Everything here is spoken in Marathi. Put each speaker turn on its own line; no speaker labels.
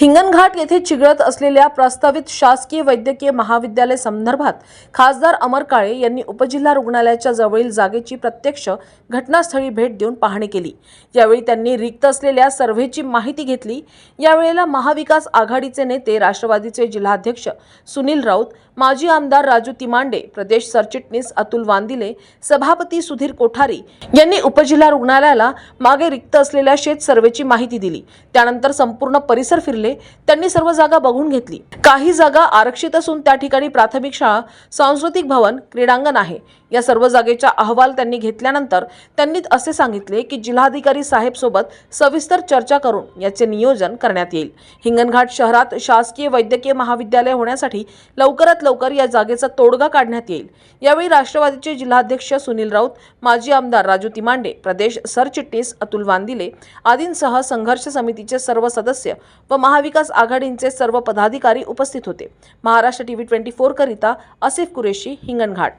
हिंगणघाट येथे चिघळत असलेल्या प्रस्तावित शासकीय वैद्यकीय महाविद्यालय संदर्भात खासदार अमर काळे यांनी उपजिल्हा रुग्णालयाच्या जवळील जागेची प्रत्यक्ष घटनास्थळी भेट देऊन पाहणी केली. यावेळी त्यांनी रिक्त असलेल्या सर्व्हेची माहिती घेतली. यावेळेला महाविकास आघाडीचे नेते राष्ट्रवादीचे जिल्हाध्यक्ष सुनील राऊत माजी आमदार राजू तिमांडे प्रदेश सरचिटणीस अतुल वांदिले सभापती सुधीर कोठारी यांनी उपजिल्हा रुग्णालयाला मागे रिक्त असलेल्या शेत सर्वेची माहिती दिली. त्यानंतर संपूर्ण परिसर फिरले. त्यांनी सर्व जागा बघून घेतली. काही जागा आरक्षित असून त्या ठिकाणी प्राथमिक शाळा सांस्कृतिक भवन क्रीडांगण आहे. या सर्व जागेचा अहवाल त्यांनी घेतल्यानंतर त्यांनी असे सांगितले की जिल्हाधिकारी साहेब सोबत सविस्तर चर्चा करून याचे नियोजन करण्यात येईल. हिंगणघाट शहरात शासकीय वैद्यकीय महाविद्यालय होण्यासाठी लवकरात लवकर या जागेचा तोडगा काढण्यात येईल. यावेळी राष्ट्रवादीचे जिल्हाध्यक्ष सुनील राऊत माजी आमदार राजू तिमांडे प्रदेश सरचिटणीस अतुल वांदिले आदींसह संघर्ष समितीचे सर्व सदस्य व महाविकास आघाडींचे सर्व पदाधिकारी उपस्थित होते. महाराष्ट्र टीव्ही ट्वेंटी फोर करिता आसिफ कुरेशी हिंगणघाट.